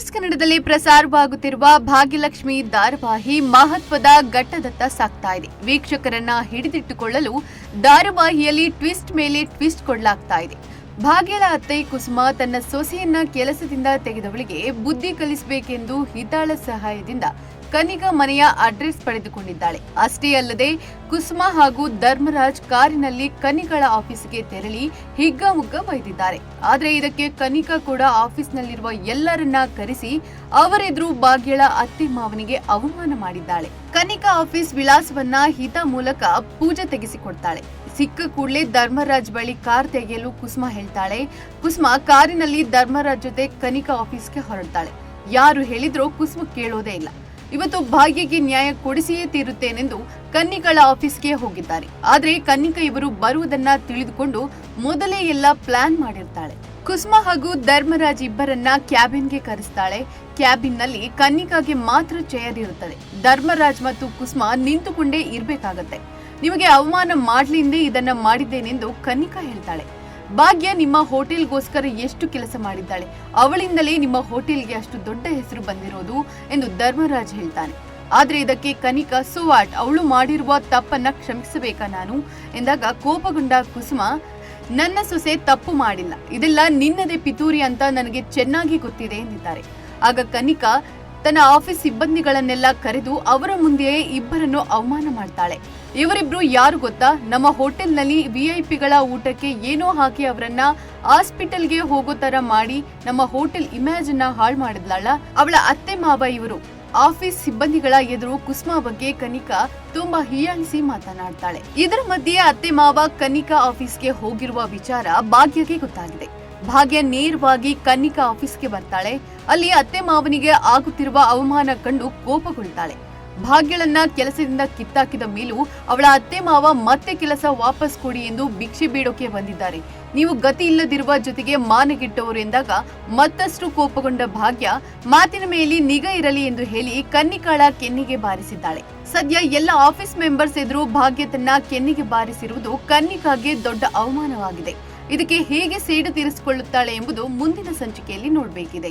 Colours ಕನ್ನಡದಲ್ಲಿ ಪ್ರಸಾರವಾಗುತ್ತಿರುವ ಭಾಗ್ಯಲಕ್ಷ್ಮಿ ಧಾರಾವಾಹಿ ಮಹತ್ವದ ಘಟ್ಟದತ್ತ ಸಾಗ್ತಾ ಇದೆ. ವೀಕ್ಷಕರನ್ನ ಹಿಡಿದಿಟ್ಟುಕೊಳ್ಳಲು ಧಾರಾವಾಹಿಯಲ್ಲಿ ಟ್ವಿಸ್ಟ್ ಮೇಲೆ ಟ್ವಿಸ್ಟ್ ಕೊಡಲಾಗ್ತಾ ಇದೆ. ಭಾಗ್ಯದ ಅತ್ತೆ ಕುಸುಮ ತನ್ನ ಸೊಸೆಯನ್ನ ಕೆಲಸದಿಂದ ತೆಗೆದವಳಿಗೆ ಬುದ್ಧಿ ಕಲಿಸಬೇಕೆಂದು ಹಿತಾಳ ಸಹಾಯದಿಂದ ಕನಿಗ ಮನೆಯ ಅಡ್ರೆಸ್ ಪಡೆದುಕೊಂಡಿದ್ದಾಳೆ. ಅಷ್ಟೇ ಅಲ್ಲದೆ, ಕುಸುಮ ಹಾಗೂ ಧರ್ಮರಾಜ್ ಕಾರಿನಲ್ಲಿ ಕನಿಗಳ ಆಫೀಸ್ಗೆ ತೆರಳಿ ಹಿಗ್ಗಮುಗ್ಗ ಬೈದಿದ್ದಾರೆ. ಆದರೆ ಇದಕ್ಕೆ ಕನಿಕಾ ಕೂಡ ಆಫೀಸ್ನಲ್ಲಿರುವ ಎಲ್ಲರನ್ನ ಕರೆಸಿ ಅವರೆದುರು ಭಾಗ್ಯಳ ಅತ್ತೆ ಮಾವನಿಗೆ ಅವಮಾನ ಮಾಡಿದ್ದಾಳೆ. ಕನಿಕಾ ಆಫೀಸ್ ವಿಳಾಸವನ್ನ ಹಿತ ಮೂಲಕ ಪೂಜೆ ತೆಗೆಸಿಕೊಡ್ತಾಳೆ. ಸಿಕ್ಕ ಕೂಡಲೇ ಧರ್ಮರಾಜ್ ಬಳಿ ಕಾರ್ ತೆಗೆಯಲು ಕುಸುಮ ಹೇಳ್ತಾಳೆ. ಕುಸುಮ ಕಾರಿನಲ್ಲಿ ಧರ್ಮರಾಜ್ ಜೊತೆ ಕನಿಕಾ ಆಫೀಸ್ಗೆ ಹೊರಡ್ತಾಳೆ. ಯಾರು ಹೇಳಿದ್ರೂ ಕುಸುಮ ಕೇಳೋದೇ ಇಲ್ಲ. ಇವತ್ತು ಭಾಗ್ಯಕ್ಕೆ ನ್ಯಾಯ ಕೊಡಿಸಿಯೇ ತೀರುತ್ತೇನೆಂದು ಕನ್ನಿಕಳ ಆಫೀಸ್ಗೆ ಹೋಗಿದ್ದಾರೆ. ಆದರೆ ಕನ್ನಿಕ ಇವರು ಬರುವುದನ್ನ ತಿಳಿದುಕೊಂಡು ಮೊದಲೇ ಎಲ್ಲ ಪ್ಲಾನ್ ಮಾಡಿರ್ತಾಳೆ. ಕುಸ್ಮಾ ಹಾಗೂ ಧರ್ಮರಾಜ್ ಇಬ್ಬರನ್ನ ಕ್ಯಾಬಿನ್ಗೆ ಕರೆಸ್ತಾಳೆ. ಕ್ಯಾಬಿನ್ನಲ್ಲಿ ಕನ್ನಿಕಾಗೆ ಮಾತ್ರ ಚೇರ್ ಇರುತ್ತದೆ. ಧರ್ಮರಾಜ್ ಮತ್ತು ಕುಸ್ಮಾ ನಿಂತುಕೊಂಡೇ ಇರಬೇಕಾಗತ್ತೆ. ನಿಮಗೆ ಅವಮಾನ ಮಾಡ್ಲಿಂದೇ ಇದನ್ನ ಮಾಡಿದ್ದೇನೆಂದು ಕನ್ನಿಕಾ ಹೇಳ್ತಾಳೆ. ಭಾಗ್ಯ ನಿಮ್ಮ ಹೋಟೆಲ್ಗೋಸ್ಕರ ಎಷ್ಟು ಕೆಲಸ ಮಾಡಿದ್ದಾಳೆ? ಅವಳಿಂದಲೇ ನಿಮ್ಮ ಹೋಟೆಲ್ಗೆ ಅಷ್ಟು ದೊಡ್ಡ ಹೆಸರು ಬಂದಿರೋದು ಎಂದು ಧರ್ಮರಾಜ್ ಹೇಳ್ತಾನೆ. ಆದ್ರೆ ಇದಕ್ಕೆ ಕನಿಕಾ ಸುವಾಟ್ ಅವಳು ಮಾಡಿರುವ ತಪ್ಪನ್ನ ಕ್ಷಮಿಸಬೇಕಾ ನಾನು? ಎಂದಾಗ ಕೋಪಗೊಂಡ ಕುಸುಮ, ನನ್ನ ಸೊಸೆ ತಪ್ಪು ಮಾಡಿಲ್ಲ. ಇದೆಲ್ಲ ನಿನ್ನದೇ ಪಿತೂರಿ ಅಂತ ನನಗೆ ಚೆನ್ನಾಗಿ ಗೊತ್ತಿದೆ ಎಂದಿದ್ದಾರೆ. ಆಗ ಕನಿಕಾ ತನ್ನ ಆಫೀಸ್ ಸಿಬ್ಬಂದಿಗಳನ್ನೆಲ್ಲ ಕರೆದು ಅವರ ಮುಂದೆಯೇ ಇಬ್ಬರನ್ನು ಅವಮಾನ ಮಾಡ್ತಾಳೆ. ಇವರಿಬ್ರು ಯಾರು ಗೊತ್ತಾ? ನಮ್ಮ ಹೋಟೆಲ್ನಲ್ಲಿ ವಿಐಪಿಗಳ ಊಟಕ್ಕೆ ಏನೋ ಹಾಕಿ ಅವರನ್ನ ಹಾಸ್ಪಿಟಲ್ಗೆ ಹೋಗೋ ತರ ಮಾಡಿ ನಮ್ಮ ಹೋಟೆಲ್ ಇಮೇಜ್ ಅನ್ನ ಹಾಳು ಮಾಡಿದ್ಲಾಳ ಅವಳ ಅತ್ತೆ ಮಾವ ಇವರು. ಆಫೀಸ್ ಸಿಬ್ಬಂದಿಗಳ ಎದುರು ಕುಸ್ಮಾ ಬಗ್ಗೆ ಕನಿಕಾ ತುಂಬಾ ಹೀಯಾಳಿಸಿ ಮಾತನಾಡ್ತಾಳೆ. ಇದರ ಮಧ್ಯೆ ಅತ್ತೆ ಮಾವ ಕನಿಕಾ ಆಫೀಸ್ಗೆ ಹೋಗಿರುವ ವಿಚಾರ ಭಾಗ್ಯಕ್ಕೆ ಗೊತ್ತಾಗಿದೆ. ಭಾಗ್ಯ ನೇರವಾಗಿ ಕನ್ನಿಕಾ ಆಫೀಸ್ಗೆ ಬರ್ತಾಳೆ. ಅಲ್ಲಿ ಅತ್ತೆ ಮಾವನಿಗೆ ಆಗುತ್ತಿರುವ ಅವಮಾನ ಕಂಡು ಕೋಪಗೊಳ್ತಾಳೆ ಭಾಗ್ಯಳನ್ನ ಕೆಲಸದಿಂದ ಕಿತ್ತಾಕಿದ ಮೇಲೂ ಅವಳ ಅತ್ತೆ ಮಾವ ಮತ್ತೆ ಕೆಲಸ ವಾಪಸ್ ಕೊಡಿ ಎಂದು ಭಿಕ್ಷೆ ಬೇಡೋಕೆ ಬಂದಿದ್ದಾರೆ. ನೀವು ಗತಿ ಇಲ್ಲದಿರುವ ಜೊತೆಗೆ ಮಾನಗಿಟ್ಟವರು ಎಂದಾಗ ಮತ್ತಷ್ಟು ಕೋಪಗೊಂಡ ಭಾಗ್ಯ ಮಾತಿನ ಮೇಲೆ ನಿಗಾ ಇರಲಿ ಎಂದು ಹೇಳಿ ಕನ್ನಿಕಾಳ ಕೆನ್ನಿಗೆ ಬಾರಿಸಿದ್ದಾಳೆ. ಸದ್ಯ ಎಲ್ಲ ಆಫೀಸ್ ಮೆಂಬರ್ಸ್ ಎದುರು ಭಾಗ್ಯ ತನ್ನ ಕೆನ್ನಿಗೆ ಬಾರಿಸಿರುವುದು ಕನ್ನಿಕಾಗೆ ದೊಡ್ಡ ಅವಮಾನವಾಗಿದೆ. ಇದಕ್ಕೆ ಹೇಗೆ ಸೇಡು ತೀರಿಸಿಕೊಳ್ಳುತ್ತಾಳೆ ಎಂಬುದು ಮುಂದಿನ ಸಂಚಿಕೆಯಲ್ಲಿ ನೋಡಬೇಕಿದೆ.